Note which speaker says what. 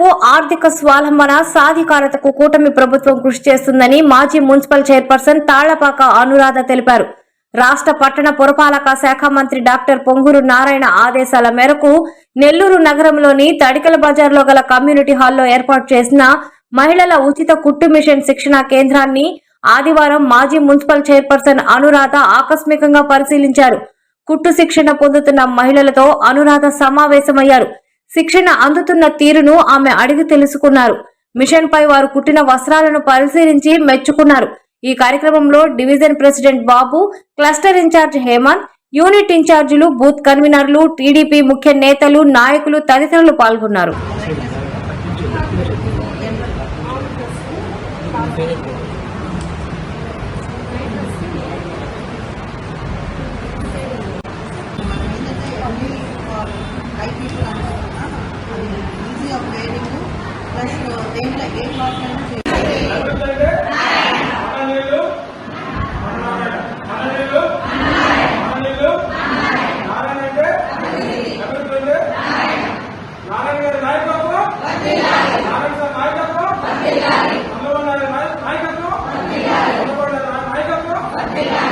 Speaker 1: మహిళలకు ఆర్థిక స్వాలంబన సాధికారతకు కూటమి ప్రభుత్వం కృషి చేస్తుందని మాజీ మున్సిపల్ చైర్పర్సన్ తాళ్ళపాక అనురాధ తెలిపారు. రాష్ట్ర పట్టణ పురపాలక శాఖ మంత్రి డాక్టర్ పొంగూరు నారాయణ ఆదేశాల మేరకు నెల్లూరు నగరంలోని తడికల బజార్లో గల కమ్యూనిటీ హాల్లో ఏర్పాటు చేసిన మహిళల ఉచిత కుట్టు మిషన్ శిక్షణ కేంద్రాన్ని ఆదివారం మాజీ మున్సిపల్ చైర్పర్సన్ అనురాధ ఆకస్మికంగా పరిశీలించారు. కుట్టు శిక్షణ పొందుతున్న మహిళలతో అనురాధ సమావేశమయ్యారు. శిక్షణ అందుతున్న తీరును ఆమె అడిగి తెలుసుకున్నారు. మిషన్ పై వారు కుట్టిన వస్త్రాలను పరిశీలించి మెచ్చుకున్నారు. ఈ కార్యక్రమంలో division president Babu cluster incharge Hemanth unit ఇన్ఛార్జీలు బూత్ కన్వీనర్లు టీడీపీ ముఖ్య నేతలు నాయకులు తదితరులు పాల్గొన్నారు.
Speaker 2: ప్లస్ టైంలో ఏ పార్ట్నర్